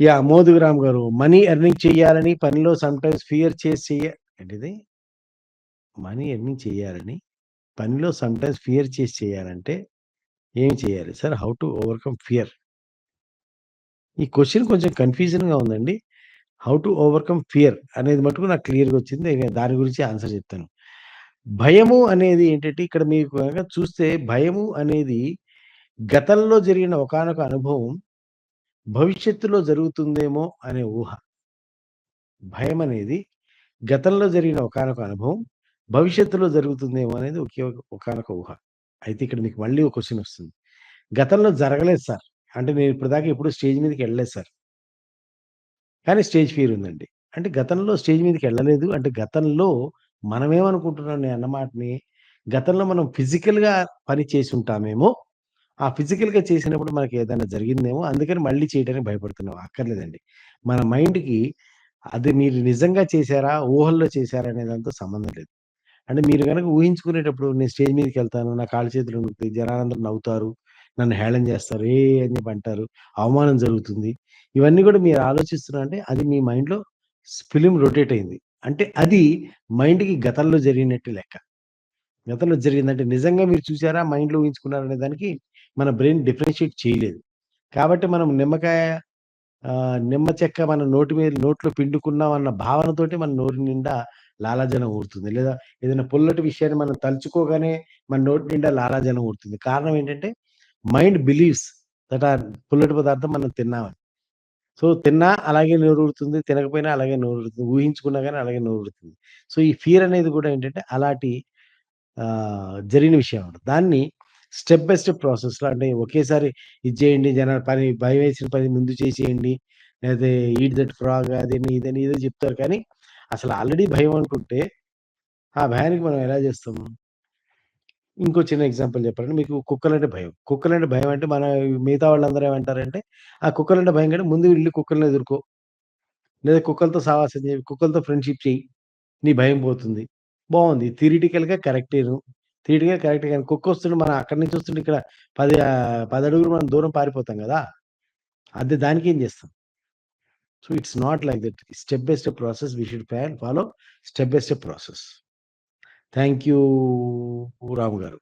Yeah మోదుగురామ్ గారు. Money earning చేయాలని పనిలో సమ్‌టైమ్స్ ఫియర్ చేసి చెయ్య ఏంటిది? మనీ ఎర్నింగ్ చేయాలని పనిలో సమ్‌టైమ్స్ ఫియర్ చేసి చేయాలంటే ఏం చేయాలి sir? How to overcome fear? ఈ క్వశ్చన్ కొంచెం కన్‌ఫ్యూజన్‌గా ఉందండి. హౌ టు ఓవర్‌కమ్ ఫియర్ అనేది మటుకు నాకు క్లియర్‌గా వచ్చింది. దాని గురించి ఆన్సర్ చెప్తాను. భయము అనేది ఏంటంటే ఇక్కడ మీకు చూస్తే భయము అనేది గతంలో జరిగిన ఒకానొక అనుభవం భవిష్యత్తులో జరుగుతుందేమో అనే ఊహ. భయం అనేది గతంలో జరిగిన ఒకానొక అనుభవం భవిష్యత్తులో జరుగుతుందేమో అనేది ఒకే ఒకానొక ఊహ. అయితే ఇక్కడ మీకు మళ్ళీ ఒక క్వశ్చన్ వస్తుంది. గతంలో జరగలేదు సార్. అంటే నేను ఇప్పటిదాకా ఎప్పుడు స్టేజ్ మీదకి వెళ్ళలేదు సార్. కానీ స్టేజ్ ఫియర్ ఉందండి. అంటే గతంలో స్టేజ్ మీదకి వెళ్ళలేదు అంటే గతంలో మనమేమనుకుంటున్నాం నేను అన్నమాటని గతంలో మనం ఫిజికల్‌గా పని చేసి ఉంటామేమో ఆ ఫిజికల్‌గా చేసినప్పుడు మనకి ఏదైనా జరిగిందేమో అందుకని మళ్ళీ చేయడానికి భయపడుతున్నాం. అక్కర్లేదండి. మన మైండ్‌కి అది మీరు నిజంగా చేశారా? ఊహల్లో చేశారా? అనే దాంతో సంబంధం లేదు. అంటే మీరు కనుక ఊహించుకునేటప్పుడు నేను స్టేజ్ మీదకెళ్తాను. నా కాలు చేతులు వణుకుతాయి. జనాలందరూ నవ్వుతారు. నన్ను హేళన చేస్తారు. ఏ అని చెప్పి అంటారు. అవమానం జరుగుతుంది. ఇవన్నీ కూడా మీరు ఆలోచిస్తున్నారంటే అది మీ మైండ్‌లో ఫిలిం రొటేట్ అయింది. అంటే అది మైండ్‌కి గతంలో జరిగినట్టు లెక్క. గతంలో జరిగిందంటే నిజంగా మీరు చూసారా? మైండ్‌లో ఊహించుకున్నారనే దానికి మన బ్రెయిన్ డిఫరెన్షియేట్ చేయలేదు. కాబట్టి మనం నిమ్మకాయ నిమ్మ చెక్క మన నోటి మీద నోట్లో పిండుకున్నాం అన్న భావనతోటి మన నోరు నిండా లాలాజలం ఊరుతుంది. లేదా ఏదైనా పుల్లటి విషయాన్ని మనం తలుచుకోగానే మన నోటి నిండా లాలాజలం ఊరుతుంది. కారణం ఏంటంటే మైండ్ బిలీవ్స్ దట్ ఆర్ పుల్లటి పదార్థం మనం తిన్నామని. సో, తిన్నా అలాగే నోరు ఊరుతుంది తినకపోయినా అలాగే నోరు ఊరుతుంది ఊహించుకున్నా కానీ అలాగే నోరు ఊరుతుంది సో, ఈ ఫీర్ అనేది కూడా ఏంటంటే అలాంటి జరిగిన విషయం దాన్ని స్టెప్ బై స్టెప్ ప్రాసెస్‌లో అంటే ఒకేసారి ఇది చేయండి జనాలు పని భయం వేసిన పని ముందు చేసేయండి. లేదా ఈడ్ దట్ ఫ్రాగ్ అదని ఇదని ఏదో చెప్తారు కానీ అసలు ఆల్రెడీ భయం అనుకుంటే ఆ భయానికి మనం ఎలా చేస్తాము? ఇంకో చిన్న ఎగ్జాంపుల్ చెప్పాలంటే మీకు కుక్కలంటే భయం. కుక్కలంటే భయం అంటే మన మిగతా వాళ్ళందరూ ఏమంటారంటే, ఆ కుక్కలంటే భయం కంటే ముందు వెళ్ళి కుక్కల్ని ఎదుర్కో. లేదా కుక్కలతో సావాసం చేయి కుక్కలతో ఫ్రెండ్‌షిప్ చేయి నీ భయం పోతుంది. బాగుంది థిరిటికల్గా కరెక్టేను. తీటిగా కరెక్ట్ కానీ కుక్క వస్తుంటే మనం అక్కడి నుంచి వస్తుంటే ఇక్కడ పది పది అడుగులు మనం దూరం పారిపోతాం గదా! అదే దానికేం చేస్తాం? So, it's not like that. Step by step process we should follow step by step process. Thank you Ramu garu.